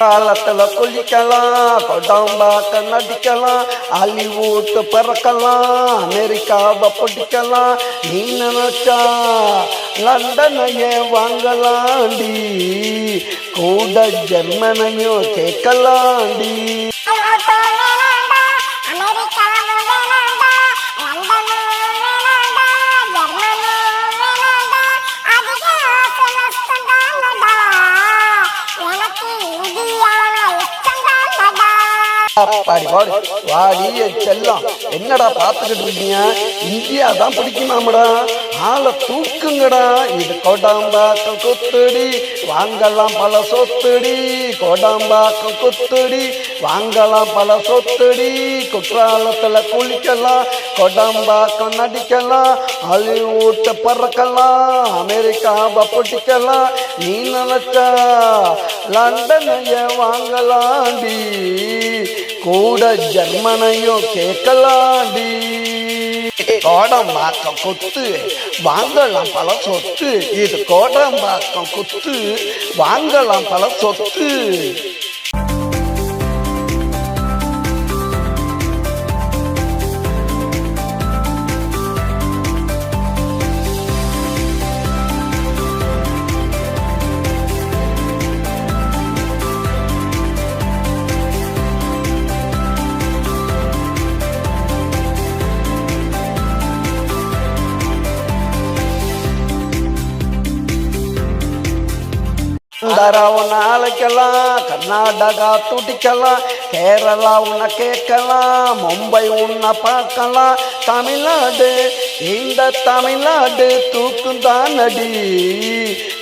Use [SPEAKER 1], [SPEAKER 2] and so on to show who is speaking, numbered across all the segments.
[SPEAKER 1] காலத்துல குளிக்கலாம் கொடாம்பாக்க நடிக்கலாம் ஹாலிவுட் பறக்கலாம் அமெரிக்காவை பிடிக்கலாம். நீ நினைச்சா லண்டனையே வாங்கலாண்டி கூட ஜெர்மனையும் கேட்கலாண்டி பாடி பாடி. வாடி செல்லம். என்னடா பார்த்துக்கிட்டு இருக்கீங்க? இந்தியா தான் பிடிக்குமாமடா? ஆளை தூக்குங்கடா. இது கோடாம்பாக்கம் குத்துடி. வாங்கலாம் பல சொத்துடி. கோடாம்பாக்கம் குத்துடி. வாங்கலாம் பல சொத்துடி. குற்றாலத்தில் குளிக்கலாம் கொடாம்பாக்கம் நடிக்கலாம் ஹாலிவுட் பறக்கலாம் அமெரிக்காவை பிடிக்கலாம். நீ நினைச்சா லண்டனைய வாங்கலாண்டி. கூட ஜெர்மனையும் கேட்கலாண்டி. கோடம்பாக்கம் குத்து வாங்கலாம் பல சொத்து. இது கோடம்பாக்கம் குத்து வாங்கலாம் பல சொத்து. ஆந்திரா நாளைக்கலாம் கர்நாடகா துடிக்கலாம் கேரளா உன்னை கேட்கலாம் மும்பை உன்னை பார்க்கலாம். தமிழ்நாடு இந்த தமிழ்நாடு தூக்கும் தான் நடி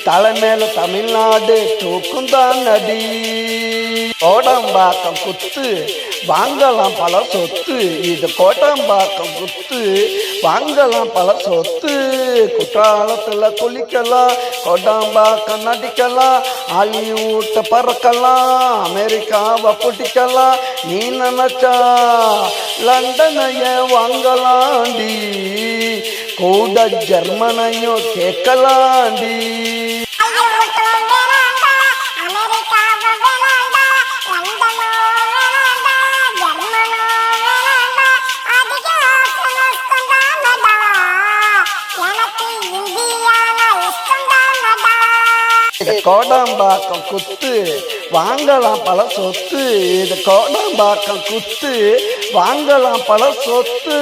[SPEAKER 1] தலைமையில் தமிழ்நாடு தூக்கும் தான் நடி கோடம்பாக்கம் குத்து வாங்கலாம் பல சொத்து. இது கோட்டம்பாக்கம் குத்து வாங்கலாம் பல சொத்து. குற்றாலத்தில் குளிக்கலாம் கோடம்பாக்கம் நடிக்கலாம் ஹாலிவுட் பறக்கலாம் அமெரிக்காவை பிடிக்கலாம். நீ நினச்சா லண்டனைய வாங்கலாண்டி. கூட ஜெர்மனையும் கேட்கலாண்டி. இது கோடம்பாக்கம் குத்து வாங்கலாம் பல சொத்து. இது கோடம்பாக்கம் குத்து வாங்கலாம் பல சொத்து.